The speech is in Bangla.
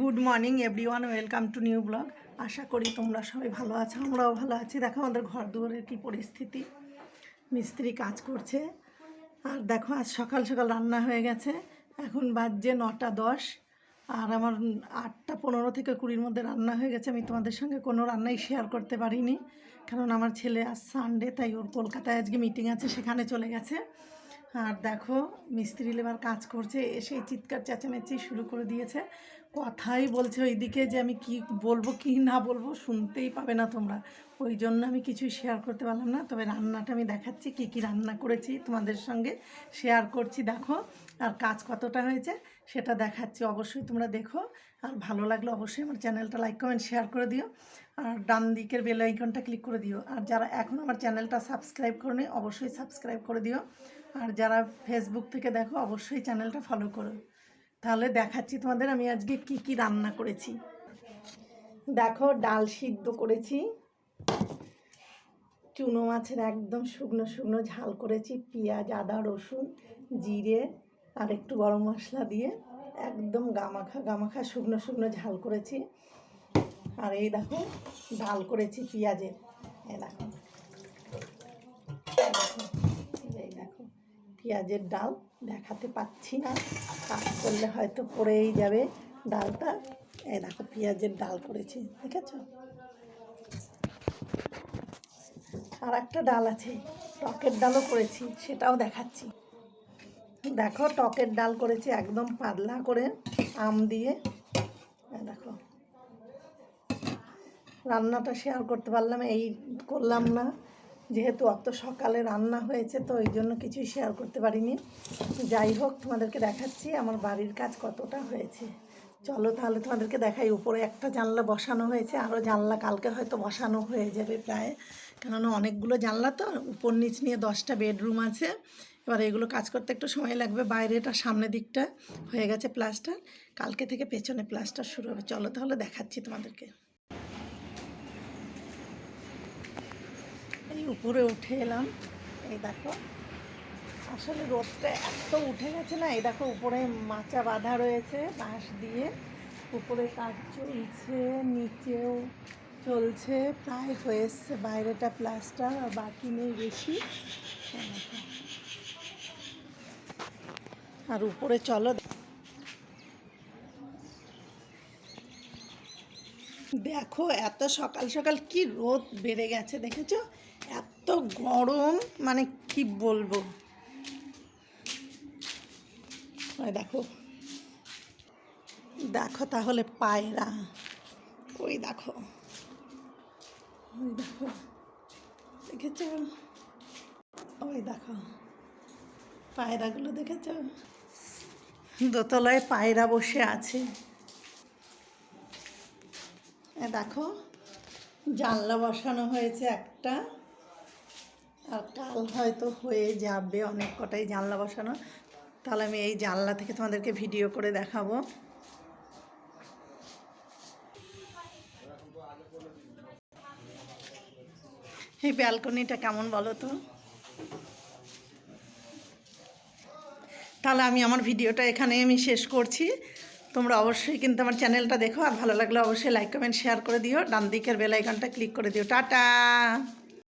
Good morning everyone welcome to new blog আশা করি তোমরা সবাই ভালো আছো, আমরাও ভালো আছি। দেখো আমাদের ঘর দুয়ারের কী পরিস্থিতি। মিস্ত্রি কাজ করছে। আর দেখো, আজ সকাল সকাল রান্না হয়ে গেছে। এখন বাজছে নটা দশ। আর আমার আটটা পনেরো থেকে কুড়ির মধ্যে রান্না হয়ে গেছে। আমি তোমাদের সঙ্গে কোনো রান্নাই শেয়ার করতে পারিনি। কারণ আমার ছেলে আজ সানডে তাই ওর কলকাতায় আজকে মিটিং আছে, সেখানে চলে গেছে। আর দেখো, মিস্ত্রি লেবার কাজ করছে, এসে চিৎকার চেঁচামেচি শুরু করে দিয়েছে। কথাই বলছে ওইদিকে যে আমি কি বলব, কি না বলব শুনতেই পাবে না তোমরা। ওই জন্য আমি কিছুই শেয়ার করতে পারলাম না। তবে রান্নাটা আমি দেখাচ্ছি, কি কি রান্না করেছি তোমাদের সঙ্গে শেয়ার করছি। দেখো আর কাজ কতটা হয়েছে সেটা দেখাচ্ছি। অবশ্যই তোমরা দেখো। আর ভালো লাগলে অবশ্যই আমার চ্যানেলটা লাইক, কমেন্ট, শেয়ার করে দিও। আর ডান দিকের বেল আইকনটা ক্লিক করে দিও। আর যারা এখন আমার চ্যানেলটা সাবস্ক্রাইব করে অবশ্যই সাবস্ক্রাইব করে দিও। আর যারা ফেসবুক থেকে দেখো, অবশ্যই চ্যানেলটা ফলো করো। তাহলে দেখাচ্ছি তোমাদের আমি আজকে কি কি রান্না করেছি। দেখো, ডাল সিদ্ধ করেছি। চুনো মাছের একদম শুকনো শুকনো ঝাল করেছি। পেঁয়াজ, আদা, রসুন, জিরে আর একটু গরম মশলা দিয়ে একদম গামাখা গামাখা, শুকনো শুকনো ঝাল করেছি। আর এই দেখো ডাল করেছি পেঁয়াজের। দেখো। এই দেখো, পেঁয়াজের ডাল দেখাতে পাচ্ছি না। কাজ করলে হয়তো পড়েই যাবে ডালটা। এই দেখো, পেঁয়াজের ডাল করেছি, দেখেছ? আর একটা ডাল আছে, টকের ডালও করেছি, সেটাও দেখাচ্ছি। দেখো টকের ডাল করেছি একদম পাতলা করে আম দিয়ে। দেখো। রান্নাটা শেয়ার করতে পারলাম, এই করলাম না। যেহেতু অত সকালে রান্না হয়েছে, তো ওই জন্য কিছুই শেয়ার করতে পারিনি। যাই হোক, তোমাদেরকে দেখাচ্ছি আমার বাড়ির কাজ কতটা হয়েছে। চলো তাহলে তোমাদেরকে দেখাই, উপরে একটা জানলা বসানো হয়েছে আরও জানলা কালকে হয়তো বসানো হয়ে যাবে প্রায়। কেননা অনেকগুলো জানলা তো উপর নিচ নিয়ে দশটা বেডরুম আছে। এবার এগুলো কাজ করতে একটু সময় লাগবে বাইরেটা, সামনের দিকটা হয়ে গেছে প্লাস্টার। কালকে থেকে পেছনে প্লাস্টার শুরু হবে। চলো তাহলে দেখাচ্ছি তোমাদেরকে। এই উপরে উঠে এলাম। এই দেখো, আসলে রোদটা এত উঠে গেছে না, এই দেখো উপরে মাচা বাঁধা রয়েছে বাঁশ দিয়ে। উপরে কাজ চলছে, নিচেও চলছে, প্রায় হয়ে এসছে বাইরেটা প্লাস্টার, আর বাকি নেই বেশি। আর উপরে চলো দেখো এত সকাল সকাল কি রোদ বেড়ে গেছে, দেখেছ? এত গরম মানে কি বলব? দেখো। দেখো তাহলে পায়রা। ওই দেখো। ওই দেখো। দেখেছ? ওই দেখো। পায়রাগুলো দেখেছ? দোতলায় পায়রা বসে আছে। দেখো, জানলা বসানো হয়েছে একটা। আর কাল হয়তো হয়ে যাবে অনেক কটাই জানলা বসানো। তাহলে আমি এই জানলা থেকে তোমাদেরকে ভিডিও করে দেখাবো। এই ব্যালকনিটা কেমন বলো তো? তাহলে আমি আমার ভিডিওটা এখানে আমি শেষ করছি। তোমরা অবশ্যই কিন্তু আমার চ্যানেলটা দেখো, আর ভালো লাগলে অবশ্যই লাইক কমেন্ট শেয়ার করে দিও। ডান দিকের বেলাইকনটা ক্লিক করে দিও। টাটা!